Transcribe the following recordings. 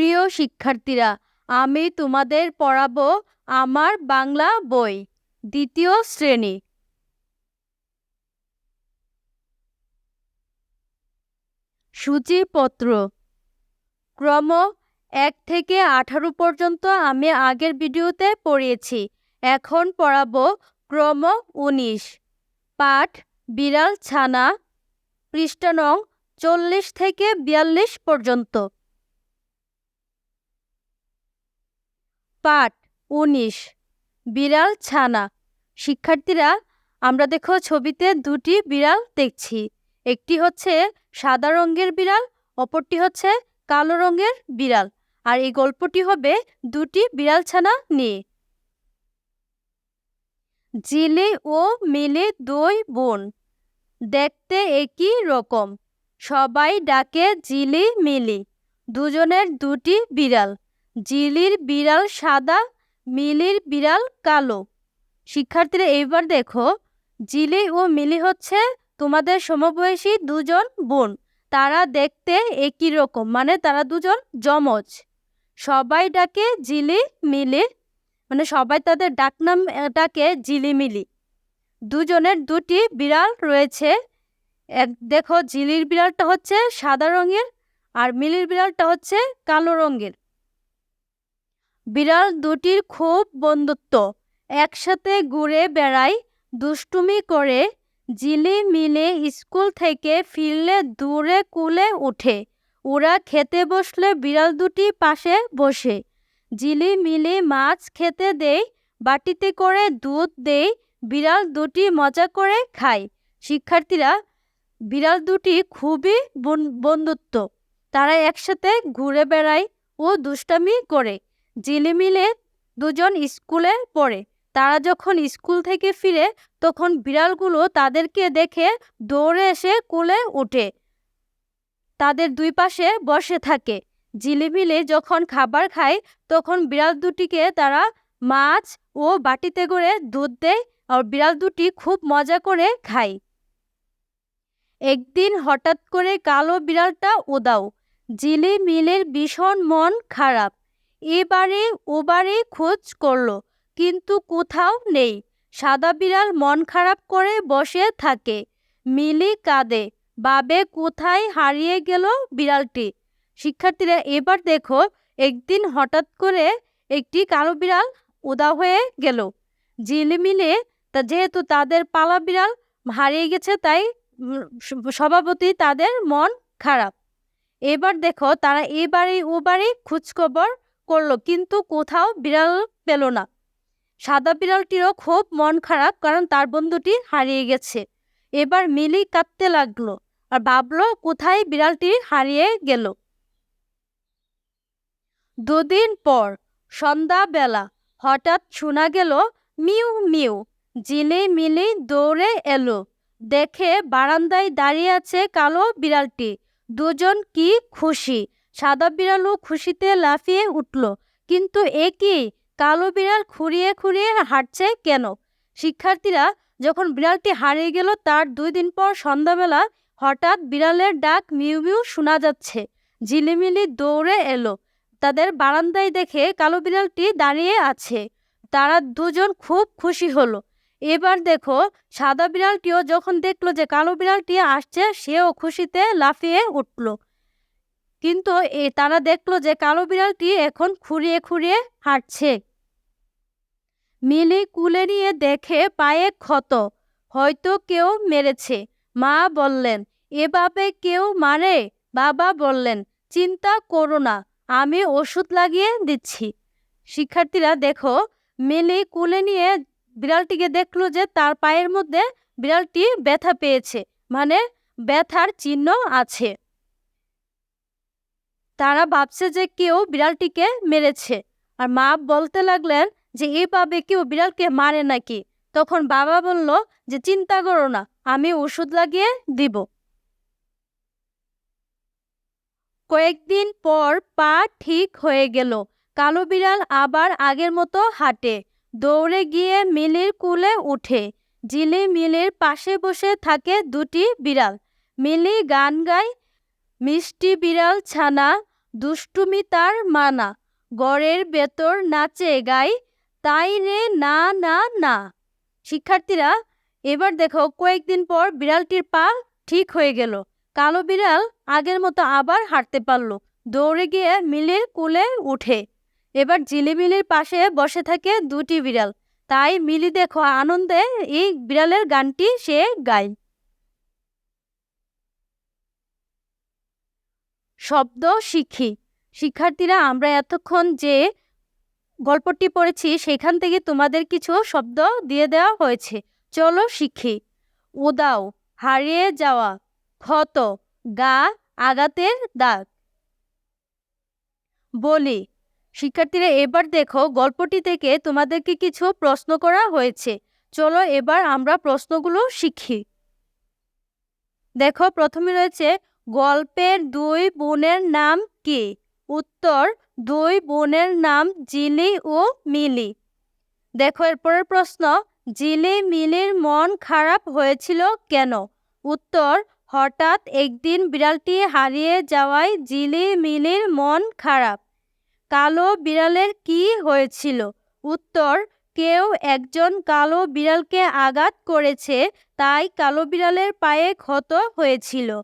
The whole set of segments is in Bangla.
প্রিয় শিক্ষার্থীরা, আমি তোমাদের পড়াব আমার বাংলা বই, দ্বিতীয় শ্রেণি। সূচিপত্র। ক্রম এক থেকে আঠারো পর্যন্ত আমি আগের ভিডিওতে পড়িয়েছি, এখন পড়াব ক্রম উনিশ। পাঠ বিড়াল ছানা পৃষ্ঠানং চল্লিশ থেকে বিয়াল্লিশ পর্যন্ত। পাঠ উনিশ। বিড়াল ছানা। শিক্ষার্থীরা, আমরা দেখো ছবিতে দুটি বিড়াল দেখছি। একটি হচ্ছে সাদা রঙের বিড়াল, অপরটি হচ্ছে কালো রঙের বিড়াল। আর এই গল্পটি হবে দুটি বিড়াল ছানা নিয়ে। জিলি ও মিলি দুই বোন। দেখতে একই রকম। সবাই ডাকে জিলি মিলি। দুজনের দুটি বিড়াল। জিলির বিড়াল সাদা, মিলির বিড়াল কালো। শিক্ষার্থীরা, এইবার দেখো, জিলি ও মিলি হচ্ছে তোমাদের সমবয়সী দুজন বোন। তারা দেখতে একই রকম মানে তারা দুজন যমজ। সবাই ডাকে জিলি, মিলি মানে সবাই তাদের ডাকনাম ডাকে জিলিমিলি দুজনের দুটি বিড়াল রয়েছে। এক, দেখো, জিলির বিড়ালটা হচ্ছে সাদা রঙের আর মিলির বিড়ালটা হচ্ছে কালো রঙের। বিড়াল দুটির খুব বন্ধুত্ব। একসাথে ঘুরে বেড়ায়, দুষ্টুমি করে জিলি মিলে স্কুল থেকে ফিরলে দূরে কুলে উঠে ওরা খেতে বসলে বিড়াল দুটি পাশে বসে। জিলি মিলি মাছ খেতে দেয়, বাটিতে করে দুধ দেয়, বিড়াল দুটি মজা করে খায়। শিক্ষার্থীরা, বিড়াল দুটি খুবই বন্ধুত্ব। তারা একসাথে ঘুরে বেড়ায় ও দুষ্টামি করে। জিলিমিলে দুজন স্কুলে পড়ে। তারা যখন স্কুল থেকে ফিরে, তখন বিড়ালগুলো তাদেরকে দেখে দৌড়ে এসে কুলে ওঠে। তাদের দুই পাশে বসে থাকে। জিলিমিলে যখন খাবার খায়, তখন বিড়াল দুটিকে তারা মাছ ও বাটিতে করে দুধ দেয় আর বিড়াল দুটি খুব মজা করে খায়। একদিন হঠাৎ করে কালো বিড়ালটা উদাও জিলি মিলের ভীষণ মন খারাপ। এবারে ওবারে খোঁজ করল, কিন্তু কোথাও নেই। সাদা বিড়াল মন খারাপ করে বসে থাকে। মিলি কাঁদে, বাবে, কোথায় হারিয়ে গেল বিড়ালটি? শিক্ষার্থীরা, এবার দেখো, একদিন হঠাৎ করে একটি কালো বিড়াল উদা হয়ে গেল। ঝিলিমিলে, তা যেহেতু তাদের পালা বিড়াল হারিয়ে গেছে, তাই সভাপতি তাদের মন খারাপ। এবার দেখো, তারা এবারে ওবারে খোঁজখবর করল, কিন্তু কোথাও বিড়াল পেল না। সাদা বিড়ালটিরও খুব মন খারাপ, কারণ তার বন্ধুটি হারিয়ে গেছে। এবার মিলি কাঁদতে লাগল আর ভাবলো কোথায় বিড়ালটি হারিয়ে গেল। দুদিন পর, সন্ধ্যাবেলা, হঠাৎ শোনা গেল, মিউ মিউ। জিলে মিলি দৌড়ে এলো। দেখে বারান্দায় দাঁড়িয়ে আছে কালো বিড়ালটি। দুজন কি খুশি। সাদা বিড়ালও খুশিতে লাফিয়ে উঠল। কিন্তু এ কি? কালো বিড়াল খুঁড়িয়ে খুঁড়িয়ে হাঁটছে কেন? শিক্ষার্থীরা যখন বিড়ালটি হারিয়ে গেল, তার দুই দিন পর সন্ধ্যাবেলা হঠাৎ বিড়ালের ডাক মিউ মিউ শোনা যাচ্ছে। ঝিলিমিলি দৌড়ে এলো। তাদের বারান্দায় দেখে কালো বিড়ালটি দাঁড়িয়ে আছে। তারা দুজন খুব খুশি হলো। এবার দেখো, সাদা বিড়ালটিও যখন দেখল যে কালো বিড়ালটি আসছে, সেও খুশিতে লাফিয়ে উঠল। কিন্তু এ, তারা দেখল যে কালো বিড়ালটি এখন খুঁড়িয়ে খুঁড়িয়ে হাঁটছে। মিলি কুলে নিয়ে দেখে পায়ে ক্ষত। হয়তো কেউ মেরেছে। মা বললেন এভাবে কেউ মারে? বাবা বললেন, চিন্তা করো না, আমি ওষুধ লাগিয়ে দিচ্ছি। শিক্ষার্থীরা দেখো, মিলি কুলে নিয়ে বিড়ালটিকে দেখল যে তার পায়ের মধ্যে বিড়ালটি ব্যথা পেয়েছে। মানে ব্যথার চিহ্ন আছে। তারা ভাবছে যে কেউ বিড়ালটিকে মেরেছে। আর মা বলতে লাগলেন যে এইভাবে কেউ বিড়ালকে মারে নাকি? তখন বাবা বলল যে, চিন্তা করো না, আমি ওষুধ লাগিয়ে দিব। কয়েকদিন পর পা ঠিক হয়ে গেল। কালো বিড়াল আবার আগের মতো হাঁটে। দৌড়ে গিয়ে মিলির কুলে উঠে। জিলি মিলির পাশে বসে থাকে দুটি বিড়াল। মিলি গান গায়, মিষ্টি বিড়াল ছানা দুষ্টুমি তার মানা, গড়ের ভেতর নাচে গাই, তাই রে না না না। শিক্ষার্থীরা, এবার দেখো কয়েকদিন পর বিড়ালটির পা ঠিক হয়ে গেল। কালো বিড়াল আগের মতো আবার হাঁটতে পারল, দৌড়ে গিয়ে মিলির কুলে উঠে। এবার ঝিলিমিলির পাশে বসে থাকে দুটি বিড়াল। তাই মিলি দেখো আনন্দে এই বিড়ালের গানটি সে গায়। শব্দ শিখি। শিক্ষার্থীরা, আমরা এতক্ষণ যে গল্পটি পড়েছি, সেখান থেকে তোমাদের কিছু শব্দ দিয়ে দেওয়া হয়েছে। চলো শিখি। উদাও, হারিয়ে যাওয়া, ক্ষত, গা, আঘাতের দাগ। বলি, শিক্ষার্থীরা, এবার দেখো, গল্পটি থেকে তোমাদেরকে কিছু প্রশ্ন করা হয়েছে। চলো এবার আমরা প্রশ্নগুলো শিখি। দেখো, প্রথমে রয়েছে গল্পের দুই বোনের নাম কি? উত্তর, দুই বোনের নাম জিলি ও মিলি। দেখো, এরপরের প্রশ্ন, জিলি মিলির মন খারাপ হয়েছিল কেন? উত্তর, হঠাৎ একদিন বিড়ালটি হারিয়ে যাওয়ায় জিলি মিলির মন খারাপ। কালো বিড়ালের কি হয়েছিল? উত্তর, কেউ একজন কালো বিড়ালকে আঘাত করেছে, তাই কালো বিড়ালের পায়ে ক্ষত হয়েছিল।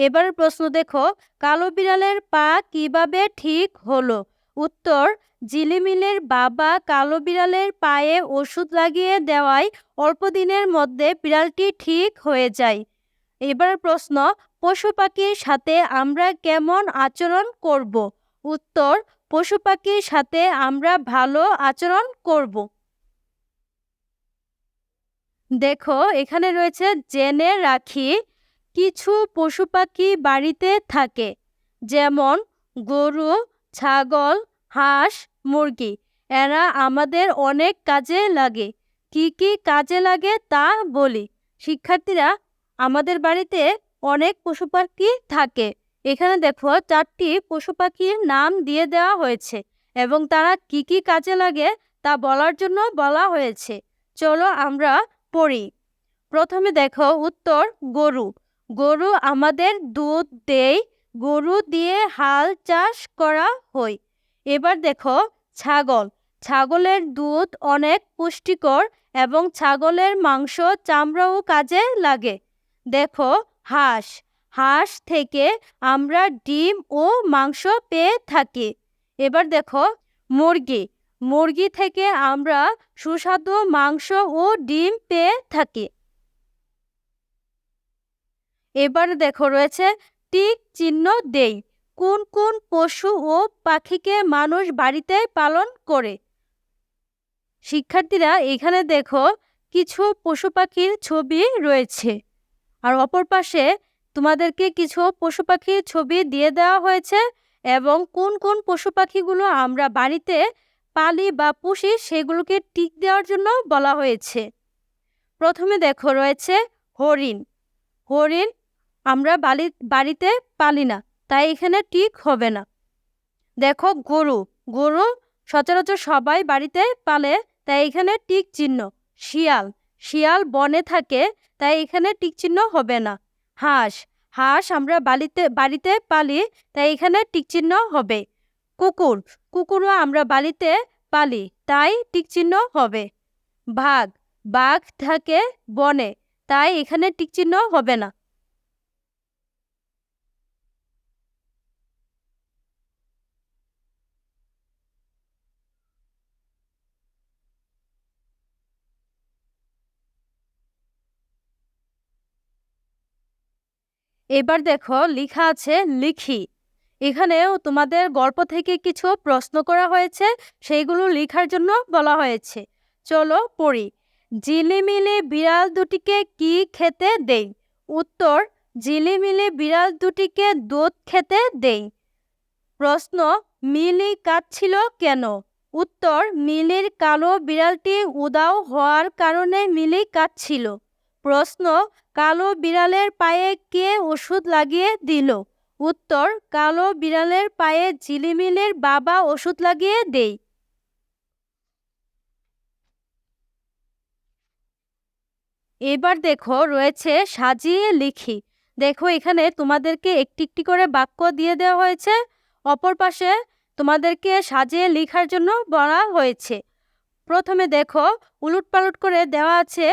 এবার প্রশ্ন দেখো, কালো বিড়ালের পা কীভাবে ঠিক হলো? উত্তর, জিলিমিলের বাবা কালো বিড়ালের পায়ে ওষুধ লাগিয়ে দেওয়ায় অল্প দিনের মধ্যে বিড়ালটি ঠিক হয়ে যায়। এবার প্রশ্ন, পশু পাখির সাথে আমরা কেমন আচরণ করব? উত্তর, পশু পাখির সাথে আমরা ভালো আচরণ করব। দেখো, এখানে রয়েছে জেনে রাখি কিছু পশু পাখি বাড়িতে থাকে, যেমন গরু, ছাগল, হাঁস, মুরগি। এরা আমাদের অনেক কাজে লাগে। কি কি কাজে লাগে তা বলি। শিক্ষার্থীরা, আমাদের বাড়িতে অনেক পশু পাখি থাকে। এখানে দেখো, চারটি পশু পাখির নাম দিয়ে দেওয়া হয়েছে এবং তারা কি কি কাজে লাগে তা বলার জন্য বলা হয়েছে। চলো আমরা পড়ি। প্রথমে দেখো, উত্তর, গরু। গরু আমাদের দুধ দেয় গরু দিয়ে হাল চাষ করা হয়। এবার দেখো, ছাগল। ছাগলের দুধ অনেক পুষ্টিকর এবং ছাগলের মাংস চামড়াও কাজে লাগে। দেখো, হাঁস। হাঁস থেকে আমরা ডিম ও মাংস পেয়ে থাকি। এবার দেখো, মুরগি। মুরগি থেকে আমরা সুস্বাদু মাংস ও ডিম পেয়ে থাকি। এবার দেখো রয়েছে টিক চিহ্ন দেই। কোন কোন পশু ও পাখিকে মানুষ বাড়িতে পালন করে? শিক্ষার্থীরা, এখানে দেখো কিছু পশু পাখির ছবি রয়েছে। আর অপর পাশে তোমাদেরকে কিছু পশু পাখির ছবি দিয়ে দেওয়া হয়েছে এবং কোন কোন পশু পাখিগুলো আমরা বাড়িতে পালি বা পুষি সেগুলোকে টিক দেওয়ার জন্য বলা হয়েছে। প্রথমে দেখো রয়েছে হরিণ। হরিণ আমরা বালি, বাড়িতে পালি না, তাই এখানে টিক হবে না। দেখো গরু গরু সচরাচর সবাই বাড়িতে পালে, তাই এখানে টিক চিহ্ন, শিয়াল শিয়াল বনে থাকে, তাই এখানে টিক চিহ্ন হবে না। হাঁস হাঁস আমরা বাড়িতে বাড়িতে পালি, তাই এখানে টিক চিহ্ন হবে। কুকুর, কুকুরও আমরা বাড়িতে পালি, তাই টিক চিহ্ন হবে। বাঘ বাঘ থাকে বনে, তাই এখানে টিক চিহ্ন হবে না। এবার দেখো লেখা আছে লিখি। এখানেও তোমাদের গল্প থেকে কিছু প্রশ্ন করা হয়েছে, সেইগুলো লেখার জন্য বলা হয়েছে। চলো পড়ি। ঝিলিমিলি বিড়াল দুটিকে কি খেতে দেই? উত্তর ঝিলিমিলি বিড়াল দুটিকে দুধ খেতে দেই। প্রশ্ন, মিলি কাঁদছিল কেন? উত্তর, মিলির কালো বিড়ালটি উদাও হওয়ার কারণে মিলি কাঁদছিল। প্রশ্ন, কালো বিড়ালের পায়ে কে ওষুধ লাগিয়ে দিল? উত্তর, কালো বিড়ালের পায়ে ঝিলিমিলির বাবা ওষুধ লাগিয়ে দেই। এবার দেখো, রয়েছে সাজিয়ে লিখি। দেখো, এখানে তোমাদেরকে একটি একটি করে বাক্য দিয়ে দেওয়া হয়েছে। অপর পাশে তোমাদেরকে সাজিয়ে লিখার জন্য বলা হয়েছে। প্রথমে দেখো উলট পালট করে দেওয়া আছে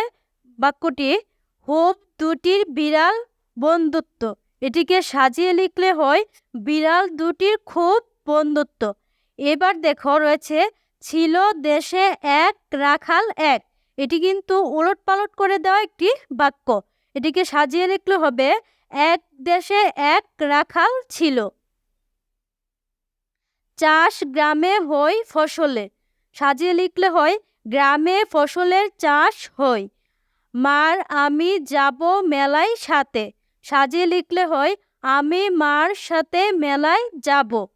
বাক্যটি হোপ দুটির বিড়াল বন্ধুত্ব। এটিকে সাজিয়ে লিখলে হয়, বিড়াল দুটির খুব বন্ধুত্ব। এবার দেখো, রয়েছে, ছিল দেশে এক, রাখাল এক। এটি কিন্তু উলট পালট করে দেওয়া একটি বাক্য। এটিকে সাজিয়ে লিখলে হবে, এক দেশে এক, রাখাল ছিল। চাষ গ্রামে হয় ফসলে। সাজিয়ে লিখলে হয়, গ্রামে ফসলের চাষ হয় মার আমি যাব মেলায় সাথে। সাজিয়ে লিখলে হয়, আমি মার সাথে মেলায় যাব।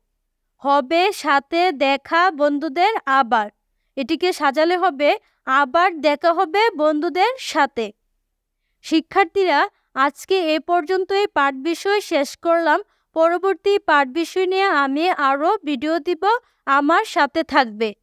হবে সাথে দেখা বন্ধুদের আবার। এটিকে সাজালে হবে, আবার দেখা হবে বন্ধুদের সাথে। শিক্ষার্থীরা, আজকে এ পর্যন্তই পাঠ বিষয় শেষ করলাম। পরবর্তী পাঠ বিষয় নিয়ে আমি আরও ভিডিও দিব। আমার সাথে থাকবে।